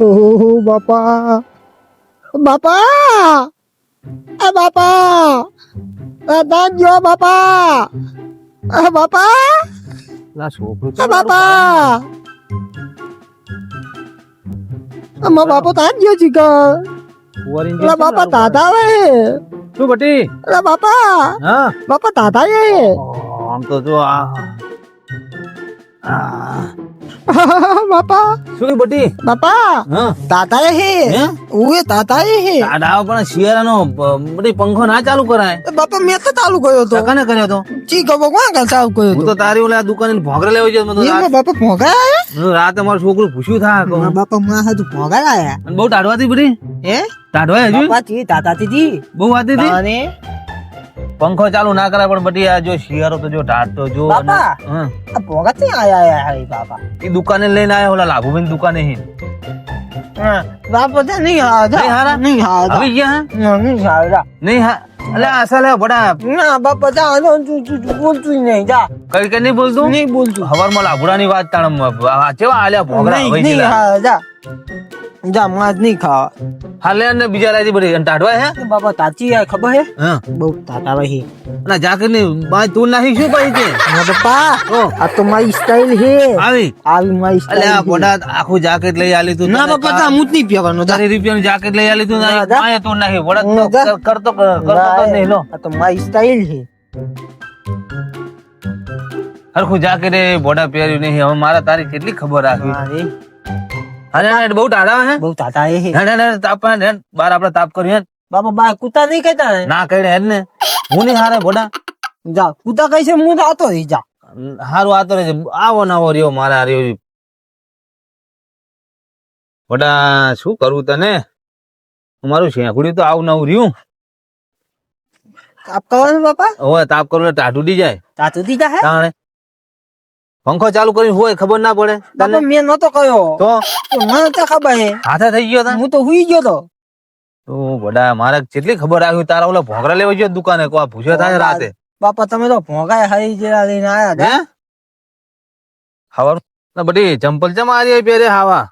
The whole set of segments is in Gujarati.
ઓહો બાપા. બાપા! આ બાપા! આ દાન જો બાપા! આ બાપા! લા છોકરું આ બાપા! અમાર બાપો તાન ગયો અલા જેમ બાપા તાતા આવે. શું બટી? અલા બાપા! હા? બાપા તાતા એ આમ તો જો આ. આ. બાપા. શું કે બટી? બાપા તાતા એ હે? ઉએ તાતા એ હે? આ પણ શિયાળાનો બટી પંખો ના ચાલુ કરાય. બાપા મેં તો ચાલુ કર્યો તો કને કર્યો તો ચી ગબો કોણ કાલ ચાલુ કર્યો હું તો તારી ઓલા દુકાને ભોગરે લેવા ગયો મને બાપા ભોગા આયા? રાતે મારું છોકરું ભૂસ્યું થા. બાપા માં હાથું ભોગા આયા. બહુ ટાઢવાતી બધી હે? ટાઢવાય હજુ? બાપા તી તાતા તી બહુ વાતી હતી અને પંખો ચાલુ ના કરાય પણ બધી આ જો શિયાળો તો જો ટાઢતો જો બાપા. આ ભોગા થી આયા આયા હે બાપા? એ દુકાને લઈને આયા ઓલા લાભુબેન દુકાને હે. હા બાપા તો નહીં હા નહીં હારા? નહીં હા આવી ગયા હે? નહીં હા નહીં હા? અલે અસલ હે બડા ના બાપા જા આનો બોલતું નહીં જા. કઈ કે નહીં બોલતું? નહીં બોલતું. હવારમાં લાભુડાની વાત તાણ આ ચેવા આલ્યા ભોગરા? નહીં હવે નહીં હા જા. જા માજ નહીં ખાવા. હાલે અને બીજા લાજી બધી અને ટાઢવાય હે? એ બાપા તાચી આ ખબર હે? હા. બહુ તાતા વહી. અને જાકરની બાય તું નાખી શું કહી છે? ના બાપા ઓ. આ તો મારી સ્ટાઇલ હે. આવી? આવી મારી અલે આ સ્ટાઇલ બોડા આખું જાકેટ લઈ આલી તું. ના બાપા તા મુત નહીં પીવાનો જા તારી રૂપિયાનું જાકેટ લઈ આલી તું ના, જા. માય તું નાખી બોડા ના, તો જા. કર- કરતો કરતો તો નહીં લો. આ તો મારી સ્ટાઇલ હે. હરખું જાકેટ એ બોડા પહેર્યું નહીં. હવે મારા તારી કેટલી ખબર રાખવી? અરે બહુ ટાઢા હે? બહુ તાતા હે. ના ના તાપ ને બાર આપણે તાપ કર્યું બાપા બા કૂતા નહીં કહેતા ને ના કહે હે ને. હું નહીં હારે ભોડા. જા કૂતા કહે છે હું તો આતો રહી જા. હારું આતો રહી આવો ના આવો રહ્યો મારા રહ્યો. ભોડા શું કરું તને? મારું શેકડ્યું તો આવું નવું રહ્યું. તાપ કરવાનું બાપા. હવે તાપ કરું એટલે ઉડી ડી જાય દીધા હે તાણે. પંખો ચાલુ કરીને હોય ખબર ના પડે. તને? મેં નતો કયો તો? મને તો ખબર હે. હાથે થઈ ગયો હું તો હુઈ ગયો તો. તો બડા મારે કેટલી ખબર આવી? તારા ઓલા ભોગરા લેવા ગયો દુકાને કો પૂછ્યો થાય રાતે? બાપા તમે તો ભોંગાય હરી જેવા લઈને આયા હે? હવાર? ના બધી ચંપલ ચમ આરી પહેરે હાવા?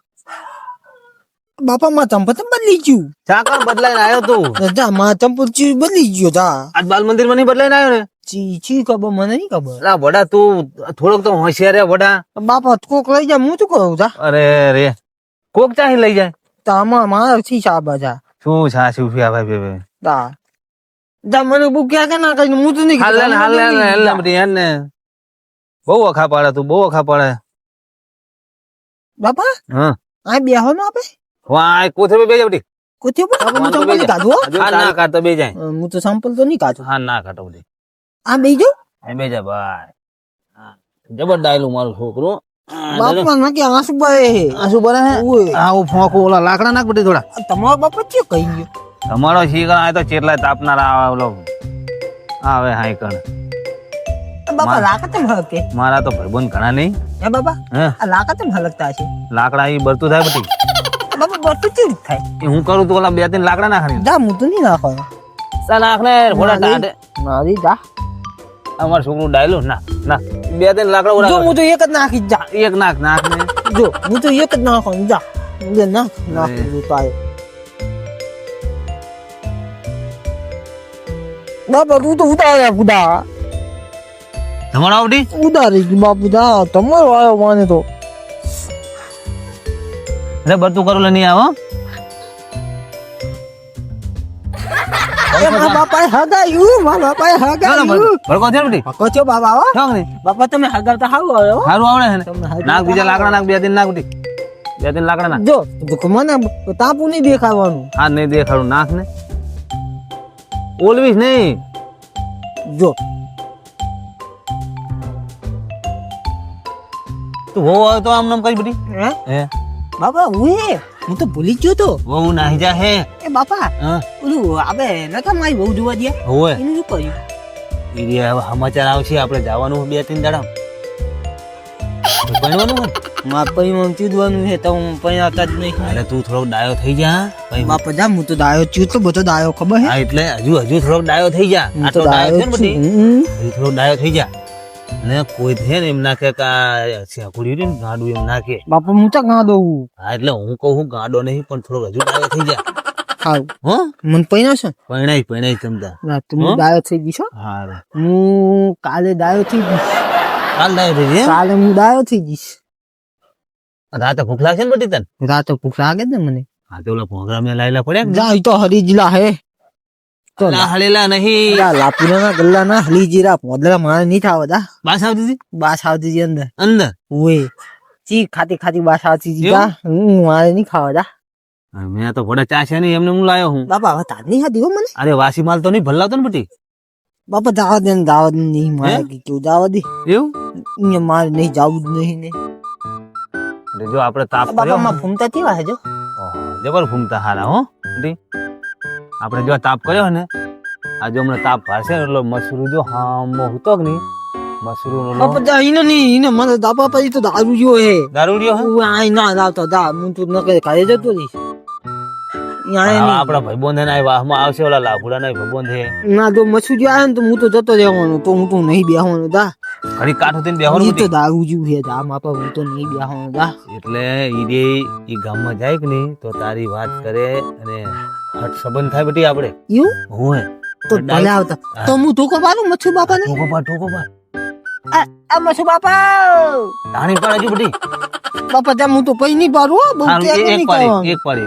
બાપા માં ચંપલ તો બદલી ગયું? ચાકર બદલાઈને આવ્યો તું? તો જા માં ચંપલ ચી બદલી ગયો જા આજ બાલ મંદિરમાં નહીં બદલાઈને આવ્યો ને ચી ચી ખબર મને નહીં ખબર. અલા વડા તું થોડોક તો હોશિયાર વડા. બાપા કોક લઈ જાય હું શું કરું જા. અરે રે. કોક ચાહી લઈ જાય. તો આમાં મારા થી સા બજા. શું છા શું ભાઈ ભાઈ તા. જા મને બુક કે ના કઈ હું તો નહીં હાલ હાલ હાલ ને બહુ અખા પાડે તું બહુ અખા પાડે. બાપા હા. આ બેહો ના આપે? વાય કોથે બે જાય બધી. કોથી પણ હું કાઢું હા. ના કાઢતો બે જાય. હું તો સાંપલ તો નહીં કાઢું. હા ના કાઢો બધી. આ બીજો આ એ બે જાય ભાઈ. હા. મારું છોકરું. બાપા ના આંસુ બહે હે. આ શું હે? ઓય. હા હું ઓલા લાકડા નાખ બધી થોડા. તમારો બાપા કહી ગયો? તમારો શીકણ આ તો ચેટલા તાપનારા આવે ઓલો આવે હાઈ કણ. બાપા લાકા તેમ હલકે? મારા તો ભાઈબંધ ઘણા નહીં. હે બાપા? હે? આ લાકા તેમ હલકતા છે? લાકડા એ બરતું થાય બધી. બાપા બરતું ચીજ થાય? હું કરું તો ઓલા બે ત્રણ લાકડા નાખી જા હું તો નહીં સા નાખ થોડા મારી જા. અમારું છોકરું ડાયલું. ના ના. બે ત્રણ લાકડા જો હું તો એક જ નાખી જા એક નાખ નાખ ને. જો હું તો એક જ નાખો જા. લે નાખ નાખ આયો બાપા તું તો ઉતાર્યા બુડા તમારો આવડી? ઉતારી રે બાપુ જા. તમારો આવ્યો માને તો. રે બરતું કરું નહીં આવો મારા બાપાએ હગાયું મારા બાપાએ હગાયું ભડકો થયો બધી હકો છો બાબા હો થયો ને બાપા તમે હગાવતા હારું આવે હો સારું આવડે છે ને તમે હગાવતા નાખ બીજા લાકડા નાખ બે ત્રણ નાખ બધી બે ત્રણ લાકડા નાખ જો જો મને તાપુ નહીં દેખાવાનું હા નહીં દેખાડું નાખ ને ઓલવીશ નહીં જો તું હો આવે તો આમ નામ કઈ બધી હે હે બાપા હું હું તો ભૂલી જ ગયો તો. વહુ નાહી જા હે એ બાપા ઓલું આપણે નતા મારી બહુ જોવા દે હોય એનું શું કર્યું? રહ્યા હવે સમાચાર આવશે આપણે જવાનું બે ત્રણ દાડા તો ભણવાનું હોય? મારે મમ ચૂદવાનું છે તો હું પૈણાતા જ નહીં. અરે તું થોડોક ડાયો થઈ જા પછી બાપા જા હું તો દાયો છું તો બધો દાયો ખબર હે હા એટલે હજુ હજુ થોડોક ડાયો થઈ જા. આ તો ડાયો છે ને બધી. હજુ થોડોક ડાયો થઈ જા. ને કોઈ છે ને એમ નાખે કે આ શેકુડી રહ્યું ને ગાડું એમ નાખે. બાપુ હું ચા ગાડો હું? હા એટલે હું કહું હું ગાડો નહીં પણ થોડો હજુ ડાયો થઈ જાય. હાવ હો? મન પૈણા છે? પરણાય પરણાય તમતા ના તું ડાયો થઈ ગઈ છો? હા હું કાલે ડાયો થઈ ગઈ કાલ ડાયો થઈ ગઈ કાલે હું ડાયો થઈ ગઈશ? રાતે ભૂખ લાગશે ને બટી તને? રાતે ભૂખ લાગે ને મને. હા તો ઓલા ભોગરા મેં લાયેલા પડ્યા જા તો હરીજલા હે. તો હળેલા નહીં. લાપુરા ના ગલ્લા ના હલી જીરા પોદલા મારે નહીં થાવ દા બાસ આવતી હતી? બાસ આવતી જી અંદર. અંદર? ઓય ચી ખાતી ખાતી બાસ આવતી મારે નહીં ખાવા દા મેં તો ભોડા ચા છે એમને હું લાયો હું. બાપા હવે તાર નહીં ખાધી હો મને? અરે વાસી માલ તો નહીં ભલાવતો ને બટી? બાપા દાવા દે દાવા દે નહીં મારે કેવું દાવા દે. એવું? મારે નહીં જવું જ નહીં ને. જો આપણે તાપ બાપા કર્યો માં ફૂમતા કેવા હે જો? જબર ફૂમતા હારા હો આપણે જો તાપ કર્યો ને આ જો હમણાં તાપ ભાસે ને એટલે મસરૂ જો હા હુતો કે નહીં? મસરૂ બાપા દા ઈને નહીં ઈને મને દા બાપા તો દારૂ જો હે. દારૂ હે? હું આઈ ના લાવતો દા હું તું ન કરે ઘરે જતો રહીશ. આપણા ભાઈબંધ ના વાહમાં આવશે ઓલા લાભુડા ના ભાઈબંધ. હે ના જો મસૂરી આવે ને તો હું તો જતો રહેવાનો તો હું તો નહીં બેહવાનો દા ઘડી કાઠો થઈને બેહવાનું તો દારૂ જેવું હે દા માપા હું તો નહીં બેહવાનો દા એટલે ઈ રે ઈ ગામમાં જાય કે નહીં તો તારી વાત કરે અને હટ સંબંધ થાય બટી આપણે. યુ હોય તો ભલે આવતા. તો હું ધોકો પાડું મચ્છુ બાપા ને? ઠોકો પાડ ઢોકો પાડ. આ મચ્છુ બાપા! ધાણી પાડ હજુ બટી બાપા ત્યાં હું તો પૈ નહીં પાડું હો. બહુ એક- પાડી એક પાડી.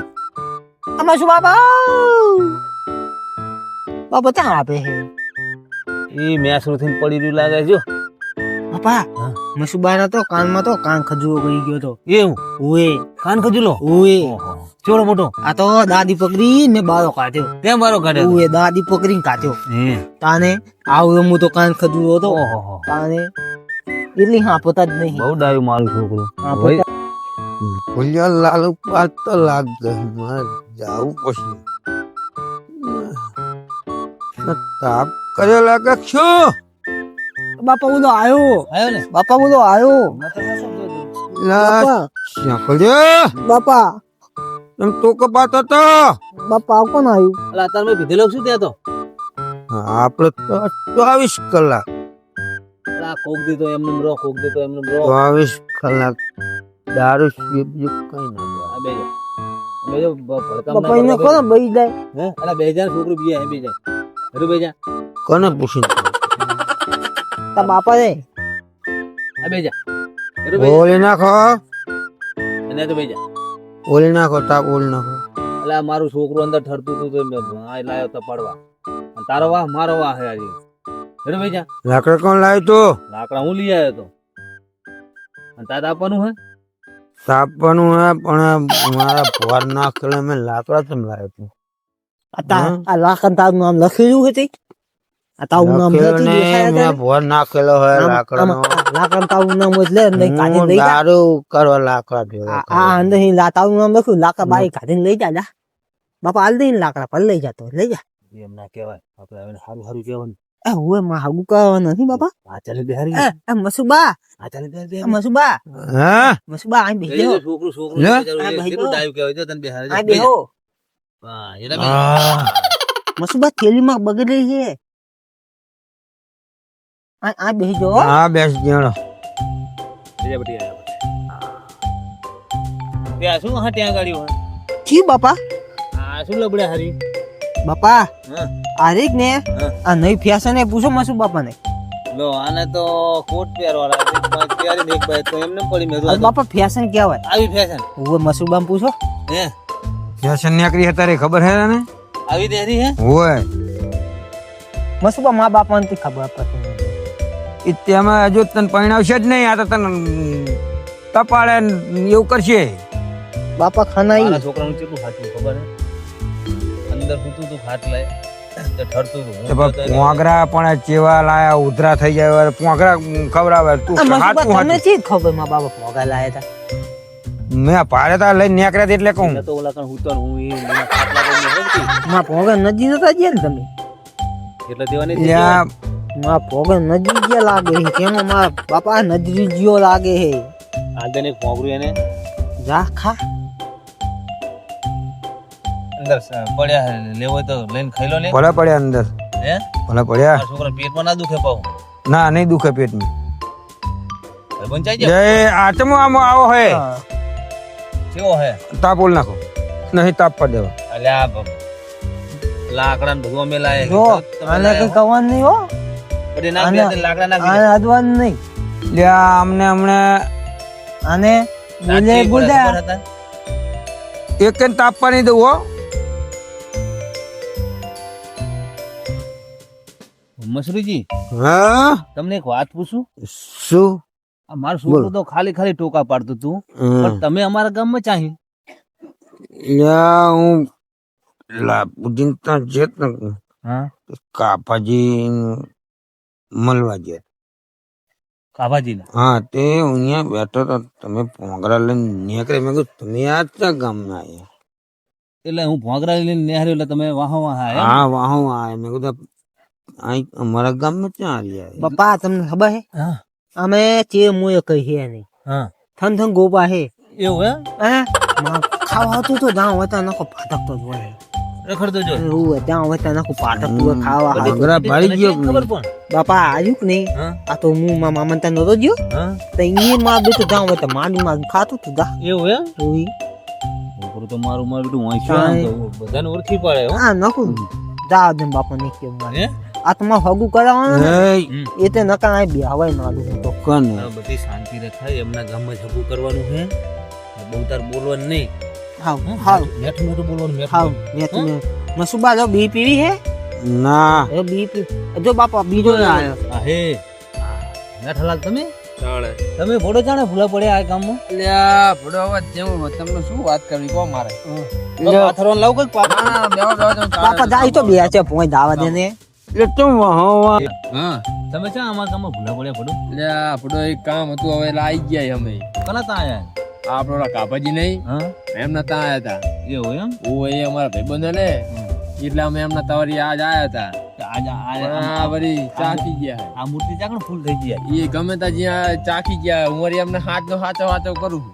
આ મચ્છુ બાપા! બાપા ત્યાં આપે હે. એ મેસ થઈને પડી રહ્યું લાગે જો. બાપા. મસુબાના તો કાનમાં તો કાન ખજૂરો ગઈ ગયો તો. એવું? ઓએ. કાન ખજુલો ઓએ. ઓહો. ચોરો મોટો? આ તો દાદી પકડી ને બારો કાઢ્યો. કેમ બારો કાઢ્યો એ દાદી પકડી કાઢ્યો. તાને આવું હું તો કાન ખજૂરો હતો. ઓહો તાને એટલી હા પોતા જ નહીં. બહુ ડાયું મારું છોકરો. ભૂલ્યા લાલ ઉપર તો લાગ ગઈ મારે જાવું પછી. તાપ કર્યો લાગે શું બાપા બોલો આયો. આવ્યો ને? બાપા બોલો આયો. લા બાપા. એમ તો કપાત હતો? બાપા આવ કોણ આવ્યું? એટલે અત્યારે મેં પીધેલો શું ત્યાં તો? આપડે તો ચોવીસ કલાક. કોક દીધો એમને રો કોક દીધો એમને રો ચોવીસ કલાક દારૂ પીએ બીજું કઈ ના આ બે બેજો ભડકામ ના બાપા એને કરો, બઈ જાય? હે? અલા બે હજાર છોકરું બીજા હે બે અરે બે જા. કોને પૂછીને તા બાપા રે આ બે જા. અરે બે જા. ઓલી નાખો. એને તો બે જા. ઓલી નાખો તાપ ઓલી નાખો. અલા મારું છોકરું અંદર ઠરતું હતું તો મેં આ લાયો તો પડવા. અને તારો વાહ મારો વાહ હે આજે. અરે ભાઈ જા. લાકડા કોણ લાવ્યો તો? લાકડા હું લઈ આવ્યો તો? અને તાત આપવાનું હે? સાપવાનું હે પણ મારા ભોર નાખેલા મેં લાકડા તમ લાવ્યો તો. આ લાકડા આ તારું નામ લખેલું હતી નામ નથી દેખાયા? ભોર નાખેલો હોય લાકડાનો નામ લઈ જા. દારૂ કરવા લાકડા ભેગો આ અંદર અહીં લા નામ લખ્યું લાકડા બાઈ કાઢીને લઈ જા જા. બાપા હાલ લાકડા પર લઈ જાતો લઈ જા. એમ ના કહેવાય. આપણે હવે સારું સારું કહેવાનું. એ હવે માં હાગુ કરવાનું નથી બાપા. આ ચાલે બેહારી. એ એ મસુબા. આ ચાલે બેહારી મસુબા. હા? મસુબા અહીં બેહો છોકરું છોકરું લે? બેચારું આ એ ભાઈ કેટલું ડાયું કહેવાય જો તને બેહારી અહીં બેહો. હા, એટલે બે- આ, મસુબા થેલીમાં બગડેલી છે. આ આ બેહી જો હા. બેસ જણો બીજા બટી આયા પછી. ત્યાં શું? હા ત્યાં ગાડી હોય. કી બાપા? આ શું લબડે હારી? બાપા હા. આ ને આ નઈ ફેશન એ પૂછો મસુ બાપા ને લો આને તો કોટ પહેરવાના વાળા પાંચ પહેરીને એક બાય તો એમને પડી મેં બાપા ફેશન કહેવાય આવી ફેશન. હવે મસુબા પૂછો. હે? ફેશન નીકળી તારે ખબર હે ને આવી દેરી હે? હોય. મસુબા મા બાપા ને ખબર પડતી. એ તેમાં હજુ તને પરિણાવશે જ નહીં. આ તો તને તપાડે એવું કરશે. બાપા ખાના છોકરાનું કેટલું ખાતું ખબર હે? અંદર સૂતું તું ખાટ લાય. તો ઠરતું તું. તો હું પણ પોંગરા ચેવા લાયા ઉધરા થઈ જાય પોગરા ખવડાવે. તું હાચું. ચી ખબર? મા બાપા ભોગા લાયા હતા મેં ભારે તા લઈને નીકળ્યા એટલે કહું. તો ઓલા કણ હૂતો હું પર મેં હેરતી. મા ભોગા નજી નતા ગયા ને તમે? એટલે દેવાની મા ભોગા નજી ગયા લાગે છે કેમાં મારા બાપા નજરી જીઓ લાગે છે. આ એક મોગરું એને. જા ખા. અંદર પડ્યા લેવો તો લઈને ખાઈ લો ને. ભલા પડ્યા અંદર. હે? ભલા પડ્યા. છોકરા પેટમાં ના દુખે પાઉં ના નહીં દુખે પેટમાં. ભાઈબંધ ચાઈ જય આચમો આમ આવો હે. કેવો હે? તાપ ઓલ નાખો. નહીં તાપ પર દેવા. અલ્યા લાકડા ભગવા બધું અમે લાયા જો તમે કઈ કવાનું નહીં હો. તે નહીં. અમને બોલે? એક જ નહીં દઉં હો. મસરૂજી હા? તમને એક વાત પૂછું? શું? મારું છોકરું તો ખાલી ખાલી ટોકા પાડતું તું પણ તમે અમારા ગામમાં ચાહી? લ્યા હું લા ચિંતા જેત કાપાજી મળવા ગયા. હા તે અહીંયા બેઠો તો તમે પોંગરા લઈને નીકળે મેં કીધું તમે આ ગામ ગામના આવ્યા એટલે હું ભોંગરા લઈને નિહાળ્યો એટલે તમે વાહો વાહા હા વાહો આયા. મેં કીધું અહીં અમારા ગામમાં ક્યાં આવ્યા પપ્પા તમને ખબર હે? હા. અમે ચે મુએ કહી હે નહીં હા. થન થન ગોપા હે. એવું હે. હા ખાવા હતું તો જાઉં હતા નકો પાટકતો જ હોય. રખડતો જો એવું હોય ત્યાં હોતા નકો પાટકતું હોય ખાવા બધી- હારું. ભાળી ગયો ખબર પણ બાપા આવ્યું કે નહીં? આ તો હું માં મામન ત્યાં નતો ગયો. હા. તો એ માં બેઠું ત્યાં હોતા માંડી માં ખાતું તું દા એવું એમ? એવું છોકરું તો મારું મારું બેટું વાંચ્યું આમ તો બધાને ઓળખી પડે હા. નાખું. જા દે બાપા ને કેમ મારે. હે? હગુ કરાવવાનું ને એ તે નકા આ બે હવાઈ મારું હું તો કન? બધી શાંતિ રખાય એમના ગામમાં હગુ કરવાનું છે. બહુ તાર બોલવાનું નહીં. હાવ હમ? મેઠ મેઠું બોલો મેઠ હાવ મેઠ મસુબા જો બી પીવી હે? ના. એ બી પી જો બાપા બીજો ના આયો હે. મેઠલાલ તમે? તમે ભોડો જાણે ભૂલા પડ્યા આ ગામમાં? લ્યા ભોડો અવાજ જેવું તમને શું વાત કરવી કો મારે. પાથરો લાવું કઈ પાપા જાય તો બે છે પોઈ દાવા દે ને. એટલે તું હા તમે ચા અમારા ગામમાં ભૂલા પડ્યા ભોડો? એટલે ભોડો એક કામ હતું હવે આવી ગયા અમે. કલા તા આયા? આપણો કાપાજી નહીં? એમના ત્યાં આયા હતા એવું એમ? ઓ એ અમારા ભાઈબંધો ને. એટલે અમે એમના તવરી આજ આયા હતા આજ પણ આ વળી ચાકી ગયા આ મૂર્તિ ચાકણ ફૂલ થઈ ગયા? એ ગમે ત્યાં જ્યાં ચાકી ગયા હું. વળી એમને હાથ નો હાથો હાથો કરું.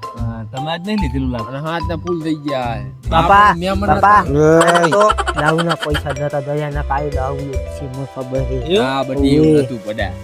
તમે આજ નહીં લીધેલું લાગે? હાથ ના ફૂલ થઈ ગયા બાપા ના પૈસા જતા દયા ના કાઈ છે ખબર છે. હા બધી એવું નતું પડ્યા.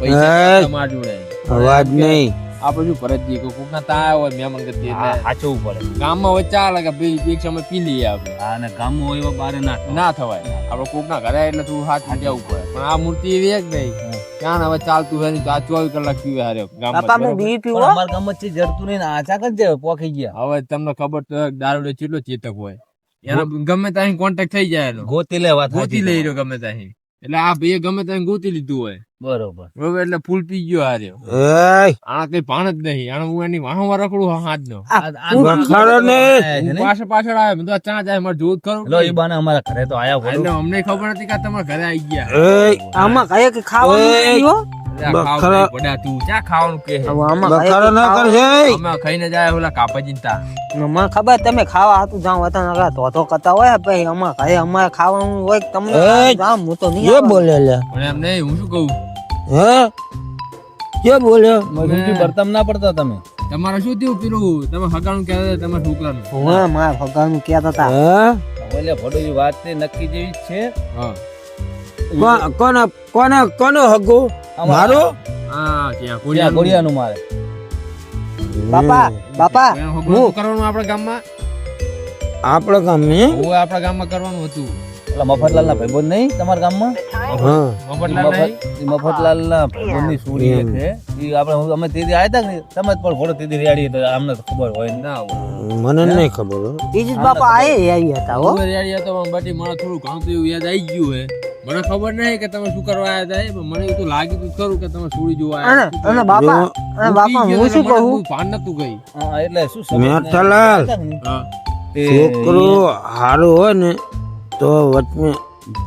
પૈસા તમારા જોડે. અવાજ નહીં. આપણે શું ભરતજી કોક ના ત્યાં હોય મહેમાન ગતિ સાચવવું પડે. ગામમાં હોય ચાલે કે ભાઈ એક સમય પી લઈએ આપણે. હા, અને ગામમાં હોય એવા બારે ના ના થવાય. આપણે કોકના ઘરે એટલે થોડું હાથ જવું પડે. પણ આ મૂર્તિ એવી એક નહીં? ક્યાં હવે ચાલતું હોય તો આ ચોવીસ કલાક પીવે હારે ગામમાં બી પીવો? અમાર ગામમાં ચીજ જડતું નહીં ને આ ચાક જ પોખી ગયા. હવે તમને ખબર તો દારૂડે કેટલો ચેતક હોય. એનો ગમે ત્યાં કોન્ટેક્ટ થઈ જાય ગોતી લેવા ગોતી લઈ રહ્યો ગમે ત્યાં એટલે આ ભાઈએ ગમે ત્યાં ગોતી લીધું હોય. બરોબર. બરોબર એટલે ફૂલ પી ગયો આ રહ્યો આ કઈ ભાન જ નહીં આને હું એની વાહમાં રખડું હાથ નો. પાછળ પાછળ આવે મેં તો ચા જાય મારે જોત કરું ખરું. લો એ બાને અમારા ઘરે તો આયા એટલે અમને ખબર નથી કે તમારા ઘરે આવી ગયા. આમાં કઈ કે ખાવાનું હો. ખબર તમે ખાવા હતું જાઉં હતા તો તો કરતા હોય ભાઈ અમારે ખાવાનું હોય કે તમને હું તો નહીં બોલે એમ નહીં હું શું કહું? હે? જે બોલ્યો? મજૂરી બરતમ ના પડતા તમે? તમારે શું થયું પેલું? તમે હગાણું કહેતા હતા તમારા છોકરાનું હા માર હગાણું કહેતા હતા. હા? બોલે ભડો એ વાત તે નક્કી જેવી જ છે. હા. કો- કોને કોને કોનો હગો? મારો? હા ત્યાં કોડિયા કોડિયાનું. મારે. બાપા બાપા. હું? હગું કરવાનું આપણા ગામમાં? આપણા ગામ હું આપણા ગામમાં કરવાનું હતું. ઓલા મફતલાલ ના ભાઈબંધ નહીં તમારા ગામમાં? હા. મફતલાલ મફત- ઈ મફતલાલ ના ભાઈબંધની સુરી છે. ઈ આપણે અમે તેથી આયા હતા ને તમે પણ ભોળો તેથી રેડી તો અમને તો ખબર હોય ના મને નહીં ખબર. બીજી બાપા આયે આવી હતા હો. રેડી હતો પણ મને થોડું ઘણું તો યાદ આવી ગયું હે. મને ખબર નહીં કે તમે શું કરવા આવ્યા હતા મને તો ખરું કે તમે સુડી જોવા આવ્યા અને બાપા અને બાપા હું શું કહું? ભાન નતું ગઈ. એટલે શું છોકરો હારો હોય ને તો વચમે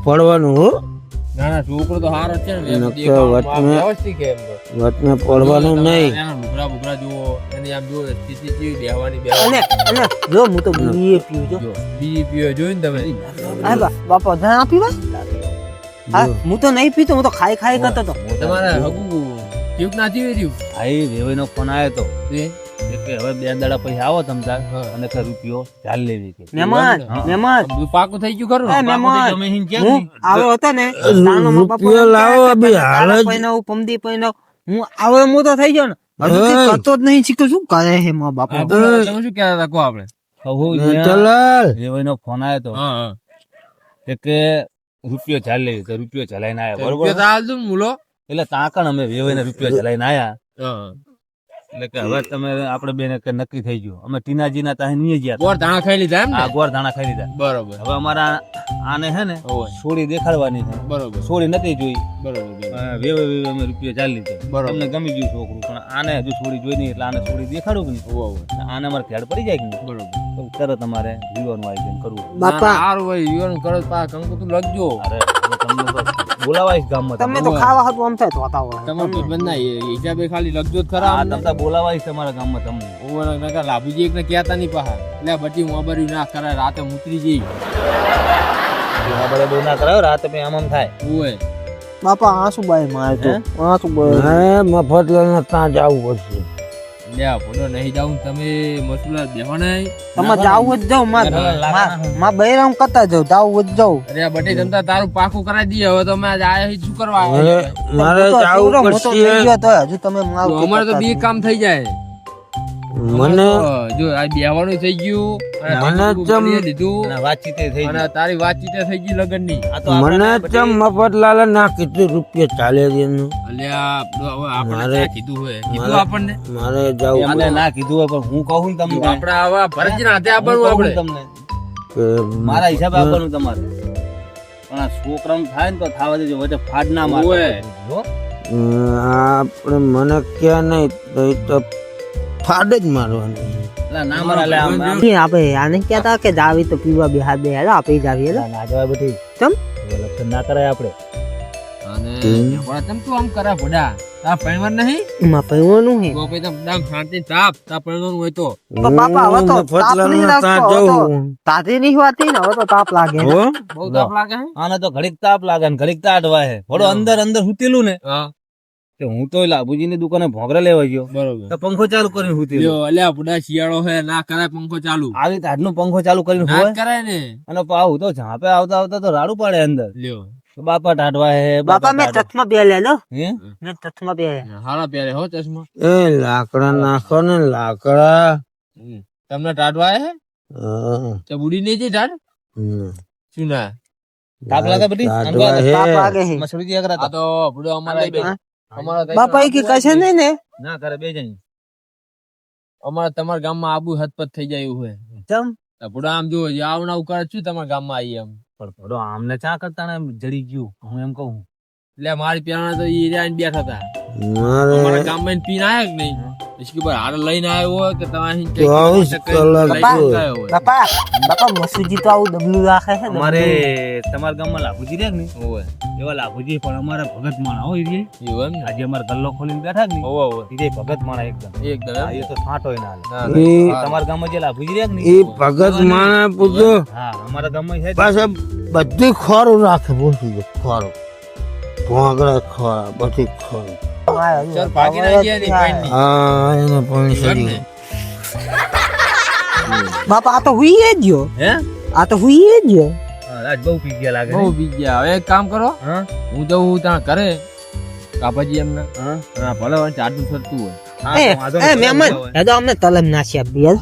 પડવાનું હો. ના ના છોકરો તો હારો છે ને નકર દેખાવમાં આમ વચમાં- વ્યવસ્થિત છે એમ તો. વચમે પડવાનું નહીં. લુગડા બુગડા જુઓ એની આમ જુઓ સ્થિતિ કેવી બેહવાની અને બેહવાની અને જો હું તો બીએ પીવું જો પીવે ને તમે? હા બાપા ધ્યાન આપી હા હું તો નહીં પીતો હું તો ખાઈ ખાઈ કરતો તો તમારે હગુ કેવું ના થયું રહ્યું ભાઈ વેવાઈનો ફોન આવ્યો તે. કે હવે બે દાડા પછી આવો તમ તાર અને કે રૂપિયો ચાલ લેવી કે મહેમાન મહેમાન. પાકું થઈ ગયું ખરું મહેમાન. હું આવ્યો હતો ને રૂપિયો લાવો અભી હાલ જ. પૈનો પમદી પૈનો હું. આવ્યો હું તો થઈ ગયો ને. હજુ તે કરતો જ નહીં શીખ્યો શું કરે હે મારા બાપા? તમે શું કહેતા હતા? કહો આપણે. ચલાલ. વેવાઈનો ફોન આવ્યો તો. કે રૂપિયો ચાલે તો રૂપિયો ચલાઈને આયા રૂપિયા બરોબર આલ દઉં ને મૂલો એટલે તાકણ અમે વેવાઈને રૂપિયો ચલાઈને આયા. હા. એટલે કે હવે તમે આપણે બેને કે નક્કી થઈ ગયું. અમે ટીનાજીના ત્યાં નહીં ગયા ગોળ ધાણા ખાઈ લીધા એમ આ ને ગોળ ધાણા ખાઈ લીધા. બરોબર. હવે અમારા આને હે ને સોળી દેખાડવાની છે. બરોબર. સોળી નથી જોઈ. બરોબર. વેવે વેવે અમે રૂપિયા ચાલી લીધા. બરોબર. અમને ગમી ગયું છોકરું પણ આને હજુ સોળી જોઈ નહીં એટલે આને સોળી દેખાડું કે નહીં. આને અમારે ખેડ પડી જાય કે નહીં? બરોબર. તરત અમારે યુવાનું આયોજન કરવું. બાપા. સારું ભાઈ યુવાન કરો પા કંકુ તું લખજો. અરે તમને તો બોલાવાઈશ ગામમાં તમે. તો. ખાવા હતું આમ થાય તો હોતા હોય. તમારા ભાઈબંધ ના હિસાબે ખાલી લખજો જ ખરા હા અમને. તમને બોલાવાઈશ તમારા ગામમાં તમને. ઓવર ના નકર લાભુજી એકને કહેતા નહીં પાહા. એટલે હું અબર્યું ના કરાય રાતે મૂતરી જઈ. બરાબર બહુ ના કરાયો રાતે પછી આમ આમ થાય. ઓય. બાપા આંસુ બાય મારે તો. આંસુ બાય મારે મફતલાલને ત્યાં જવું પડશે. નહીં જાઉં તમે મસુલા તમે જાવું જ જાવમાં બૈરામ કરતા જાવ જાવું જ જાવ અરે બટી તારું પાકું કરાવી દઈએ. હવે તમે આજ આયા શું કરવા મારે જવું કેવડો મોટો થઈ પડશે તો હજુ તમે અમારે તો બી કામ થઈ જાય. મને જો આ બેવાનું થઈ ગયું મને ચમ- દીધું વાતચીતે થઈ અને તારી વાતચીતે થઈ ગઈ લગનની આ તો આપણે મને ચમ મફતલાલ ના કેટલી રૂપિયા ચાલે છે એનું. અલ્યા આપણે કીધું હોય? કીધું આપણને? મારે જવું મને ના કીધું હોય પણ હું કહું ને તમને આપણે આવા ભરતજીના હાથે હું આપવાનું આપણે. તમને. મારા હિસાબે આપવાનું તમારે. પણ આ છોકરાનું થાય ને તો થવા દેજો વચ્ચે ફાડ ના મારે આપણે મને ક્યાં નહીં તો ફાડ જ મારવાનું. આપણે આને કહેતા કે જાવી તો પીવા બેહા બે હેલો આપી જાવી હેલો. ના, ના જવાય બધી. ચમ? લક્ષણ ના કરાય આપણે અને તમ તું આમ કરે ભડા? તાર પૈણવાનું નહીં? એમાં પૈવાનું હે? તો તમ દામ શાંતિ તાપ તાર પૈણવાનું હોય તો. બાપા હવે તો તાપ નહીં લાગતો, હવે તો જવું તાતી નહીં હોતી ને હવે તો તાપ લાગે. બહુ તાપ લાગે આને તો ઘડીક તાપ લાગે ને ઘડીક તાટ વાય થોડો અંદર અંદર સુતેલું ને. હા. કે હું તો લાભુજી ની દુકાને ભોગરા લેવા ગયો. બરોબર. તો પંખો ચાલુ કરીને હું લ્યો અલ્યા બુડા શિયાળો હે ના કરાય પંખો ચાલુ. આવી તાટનો પંખો ચાલુ કરીને હોય. કરાય ને. અને પાવ તો ઝાપે આવતા આવતા તો રાડું પાડે અંદર. લ્યો. બાપા ટાઢવા હે બાપા મેં ચશ્મા બે લે. લો હે? મેં ચશ્મા બે હારા પહેરે હો ચશ્મા. એ લાકડા નાખો ને લાકડા. તમને ટાઢવા હે? હા. તો બુડી નહીં જઈ ટાઢ હમ. શું ના? તાપ લાગે બધી? તાપ લાગે મસળી મસળીજી આગળ તો બુડો અમારા બે. તો બાપા કે કશે નહીં ને? ના કરે બે જણ. અમારા તમારા ગામમાં આબુ હતપત થઈ જાય એવું હોય. તમ તો બુડા આમ જો આવું ના કરે શું તમારા ગામમાં આવી એમ. પણ પડો આમને ચા કરતા ને જડી ગયું હું એમ કહું. એટલે મારી પ્યાણા તો ઈ બેઠા હતા. મારે અમારા ગામમાં એને આયા કે નહીં? પછી કે ભાઈ હારે લઈને આવ્યો હોય કે તમે અહીં તો આવું જ કલાક લઈને હોય. બાપા બાપા મસુજી તો આવું ડબલું રાખે છે ને. તમારા ગામમાં લાભુજી રહ્યા કે નહીં? એવા લાભુજી પણ અમારા ભગત માણા હોય રે એવું આજે અમારા ગલ્લો ખોલીને બેઠા ને નહીં? હોવે, હોવે. ભગત માણા એકદમ. એકદમ હા, એ તો છાંટો ના. ના, ના. એ. તમારા ગામમાં જે લાભુજી એ ભગત માણા પૂછો. હા અમારા ગામમાં છે પાછા બધી ખોરું રાખે બોલશું ખોરું. ભોંગડા ખોરા બધી ખોરું. ચાલ, ભાગી ના ગયા ની પાઈની. હા એને પણ એવું બાપા આ તો હુઈ ગયો. હે? આ તો હુઈ જ ગયો. હા, બહુ પી ગયા લાગે બહુ નહીં? ગયા. હવે એક કામ કરો. હા? હું ત્યાં કરે કાપાજી એમને. હા? ભલે હોય ચાટું ફરતું હોય. હા, એ તો એ મહેમાન. એ તો અમને તલમ આપી યાર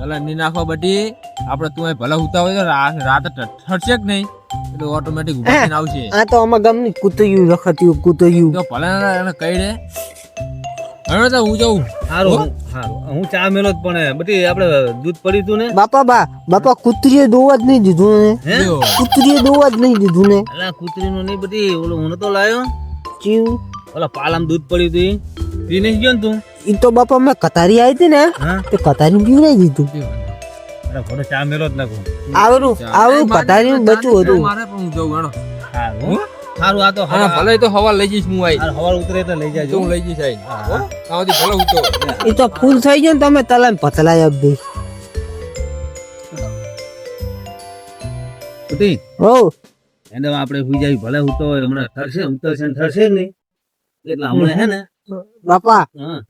ચાલની નાખવા બટી આપડે તું ભલે ઉતા હોય તો રાત ઠરશે કે નહીં. એટલે ઓટોમેટિક ઊભા આવશે. આ તો આમાં ગામની કૂતર્યું રખત્યું કૂતર્યું. તો ભલે એને એને કહી દે. હવે તો હું જઉં. સારું સારું હારું. હું ચા મેલો જ પણ બધી આપણે દૂધ પડ્યું તું ને? બાપા બા બાપા કૂતરીએ દોવા જ નહીં દીધું ને કૂતરીએ દોવા જ નહીં દીધું ને અલા કૂતરીનું નહીં બધી ઓલો હું નતો લાયો? ચીવ. ઓલા પાલામ દૂધ પડ્યું તું. પી નહીં ગયો ને તું. ઈ તો બાપા મેં કતારી આવી હતી ને હા? તે કતારી પીવડાવી દીધું. ચા મેલો જ નાખું. આવરું આવરું કતારી બચું હતું. મારે પણ હું જઉં હેડો. હારું હારું આ તો હા ભલે તો હવા લઈ જઈશ હું ઉતરે લઈ તો હું લઈ જઈશ આઈ. હા. હો? તાવથી ભલે ઉતો એ તો ફૂલ થઈ ગયો ને તમે તલામ પતલાય આપી ઉતી. હો. એને આપણે હુઈ જાય ભલે હું તો હમણાં થરશે ઉતરશે ને થરશે નહીં. એટલે હમણાં હે ને બાપા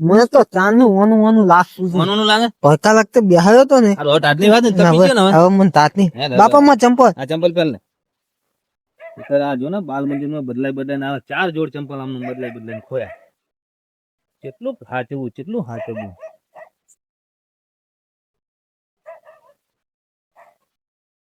મને તો ચાંદનું ઓનું ઓનું લાગતું ઓનું ઓનું લાગે? પડતા લાગતે બેહાયો તો ને. હવે ટાટની વાત ને તપી ને હવે. મને તાત નહીં. હે, દાદા. બાપા માં ચંપલ. આ ચંપલ પહેલ ને આ જો ને બાલ મંદિરમાં બદલાઈ બદલાઈને આવે. ચાર જોડ ચંપલ આમનું બદલાઈ બદલાઈને ખોયા. કેટલું હાચવું કેટલું હાચવું.